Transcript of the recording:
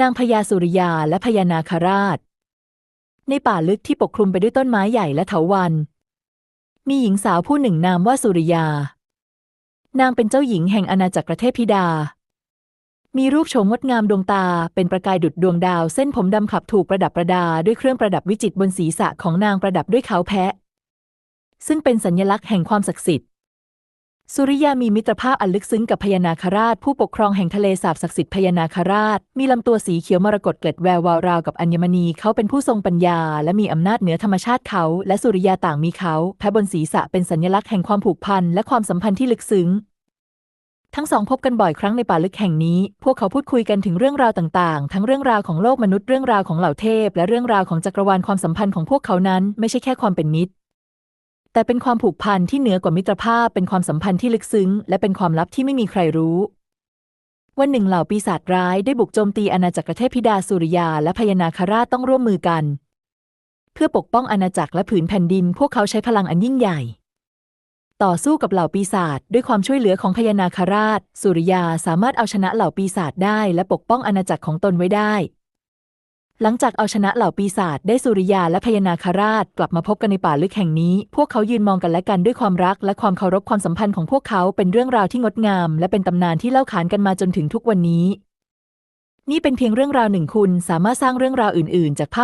นางพญาสุริยาและพญานาคราช ในป่าลึกที่ปกคลุมไปด้วยต้นไม้ใหญ่และเถาวัลย์มีหญิงสาวผู้หนึ่งนามว่าสุริยา นางเป็นเจ้าหญิงแห่งอาณาจักรประเทศพิดา มีรูปโฉมงดงามดวงตาเป็นประกายดุจดวงดาว เส้นผมดำขับถูกประดับประดาด้วยเครื่องประดับวิจิตรบนศีรษะของนางประดับด้วยเขาแพะ ซึ่งเป็นสัญลักษณ์แห่งความศักดิ์สิทธิ สุริยามีมิตรภาพอันลึกซึ้งกับพญานาคราช ผู้ปกครองแห่งทะเลสาบศักดิ์สิทธิ์พญานาคราช มีลำตัวสีเขียวมรกตเกล็ดแวววาวราวกับอัญมณีเขาเป็นผู้ทรงปัญญา และมีอำนาจเหนือธรรมชาติเขา และสุริยาต่างมีเขาแพะบนศีรษะเป็นสัญลักษณ์แห่งความผูกพันและความสัมพันธ์ที่ลึกซึ้งทั้งสองพบกันบ่อยครั้งในป่าลึกแห่งนี้ พวกเขาพูดคุยกันถึงเรื่องราวต่างๆ ทั้งเรื่องราวของโลกมนุษย์ เรื่องราวของเหล่าเทพ และเรื่องราวของจักรวาลความสัมพันธ์ของพวกเขานั้น ไม่ใช่แค่ความเป็นมิตร แต่เป็นความผูกพันที่เหนือกว่ามิตรภาพ เป็นความสัมพันธ์ที่ลึกซึ้ง และเป็นความลับที่ไม่มีใครรู้ วันหนึ่งเหล่าปีศาจร้ายได้บุกโจมตีอาณาจักรเทพธิดาสุริยา และพญานาคราชต้องร่วมมือกัน เพื่อปกป้องอาณาจักรและผืนแผ่นดิน พวกเขาใช้พลังอันยิ่งใหญ่ ต่อสู้กับเหล่าปีศาจด้วยความช่วยเหลือของพญานาคราช สุริยาสามารถเอาชนะเหล่าปีศาจได้ และปกป้องอาณาจักรของตนไว้ได้ หลังจากเอาชนะเหล่าปีศาจได้สุริยาและพญานาคราช กลับมาพบกันในป่าลึกแห่งนี้ พวกเขายืนมองกันและกันด้วยความรัก และความเคารพความสัมพันธ์ของพวกเขาเป็นเรื่องราวที่งดงาม และเป็นตำนานที่เล่าขานกันมาจนถึงทุกวันนี้ นี่เป็นเพียงเรื่องราวหนึ่งคุณสามารถสร้างเรื่องราวอื่น ๆ จากภาพ